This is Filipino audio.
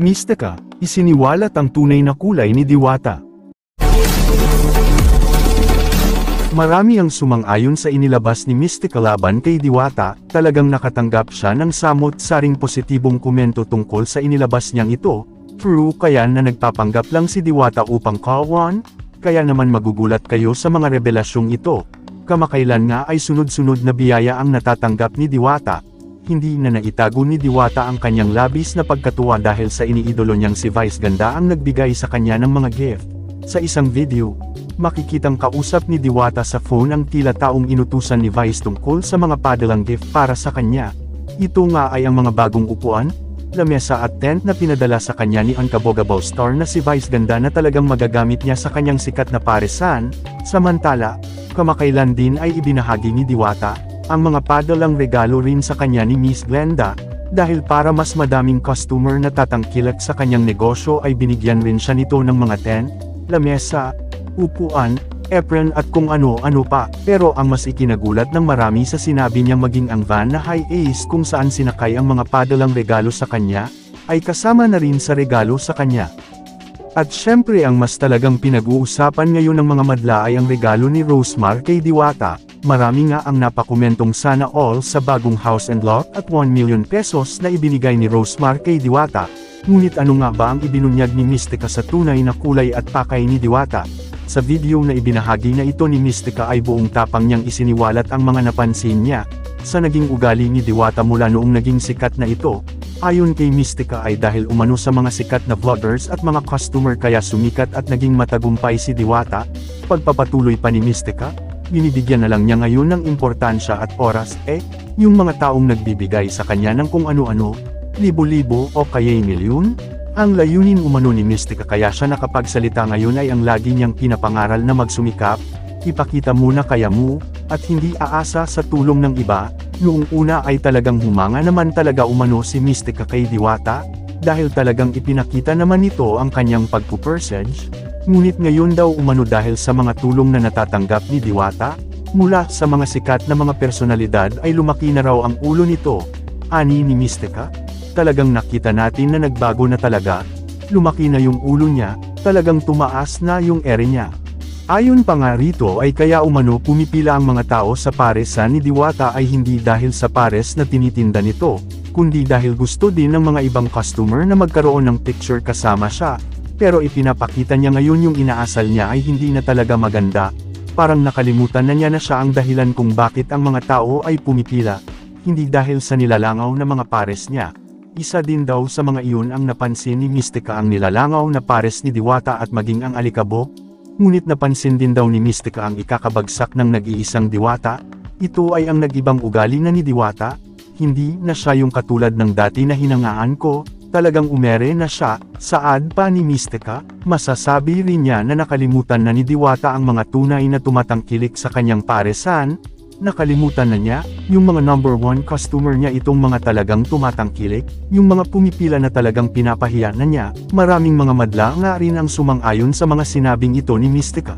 Mistika, isiniwalat ang tunay na kulay ni Diwata. Marami ang sumang-ayon sa inilabas ni Mystica laban kay Diwata, talagang nakatanggap siya ng samot-saring positibong komento tungkol sa inilabas niyang ito, true kaya na nagpapanggap lang si Diwata upang kawan, kaya naman magugulat kayo sa mga revelasyong ito. Kamakailan nga ay sunod-sunod na biyaya ang natatanggap ni Diwata, hindi na naitago ni Diwata ang kanyang labis na pagkatuwa dahil sa iniidolo niyang si Vice Ganda ang nagbigay sa kanya ng mga gift. Sa isang video, makikitang kausap ni Diwata sa phone ang tila taong inutusan ni Vice tungkol sa mga padalang gift para sa kanya. Ito nga ay ang mga bagong upuan, lamesa at tent na pinadala sa kanya ni Unkabogable Star na si Vice Ganda na talagang magagamit niya sa kanyang sikat na paresan, samantala, kamakailan din ay ibinahagi ni Diwata, ang mga padalang regalo rin sa kanya ni Miss Glenda, dahil para mas madaming customer na tatangkilik sa kanyang negosyo ay binigyan rin siya nito ng mga tent, lamesa, upuan, apron at kung ano-ano pa. Pero ang mas ikinagulat ng marami sa sinabi niya maging ang van na high ace kung saan sinakay ang mga padalang regalo sa kanya, ay kasama na rin sa regalo sa kanya. At syempre ang mas talagang pinag-uusapan ngayon ng mga madla ay ang regalo ni Rosemar kay Diwata. Marami nga ang napakomentong sana all sa bagong house and lot at 1 million pesos na ibinigay ni Rosemar kay Diwata. Ngunit ano nga ba ang ibinunyag ni Mystica sa tunay na kulay at pakay ni Diwata? Sa video na ibinahagi na ito ni Mystica ay buong tapang niyang isiniwalat ang mga napansin niya, sa naging ugali ni Diwata mula noong naging sikat na ito, ayon kay Mystica ay dahil umano sa mga sikat na vloggers at mga customer kaya sumikat at naging matagumpay si Diwata, pagpapatuloy pa ni Mystica, binibigyan na lang niya ngayon ng importansya at oras, eh, yung mga taong nagbibigay sa kanya ng kung ano-ano, libo-libo o kaya'y milyon, ang layunin umano ni Mystica kaya siya nakapagsalita ngayon ay ang lagi niyang pinapangaral na magsumikap, ipakita muna kaya mo, at hindi aasa sa tulong ng iba, noong una ay talagang humanga naman talaga umano si Mystica kay Diwata, dahil talagang ipinakita naman nito ang kanyang pagpupersage, ngunit ngayon daw umano dahil sa mga tulong na natatanggap ni Diwata, mula sa mga sikat na mga personalidad ay lumaki na raw ang ulo nito, ani ni Mystica, talagang nakita natin na nagbago na talaga, lumaki na yung ulo niya, talagang tumaas na yung ere niya. Ayon pa nga rito ay kaya umano pumipila ang mga tao sa paresan ni Diwata ay hindi dahil sa pares na tinitinda nito, kundi dahil gusto din ng mga ibang customer na magkaroon ng picture kasama siya, pero ipinapakita niya ngayon yung inaasal niya ay hindi na talaga maganda, parang nakalimutan na niya na siya ang dahilan kung bakit ang mga tao ay pumipila, hindi dahil sa nilalangaw na mga pares niya. Isa din daw sa mga iyon ang napansin ni Mystica ang nilalangaw na pares ni Diwata at maging ang alikabok, ngunit napansin din daw ni Mystica ang ikakabagsak ng nag-iisang Diwata, ito ay ang nagibang ugali na ni Diwata, hindi na siya yung katulad ng dati na hinangaan ko, talagang umere na siya, saad pa ni Mystica, masasabi rin niya na nakalimutan na ni Diwata ang mga tunay na tumatangkilik sa kanyang paresan, nakalimutan na niya, yung mga number one customer niya itong mga talagang tumatangkilik, yung mga pumipila na talagang pinapahiya na niya, maraming mga madla nga rin ang sumang-ayon sa mga sinabing ito ni Mystica.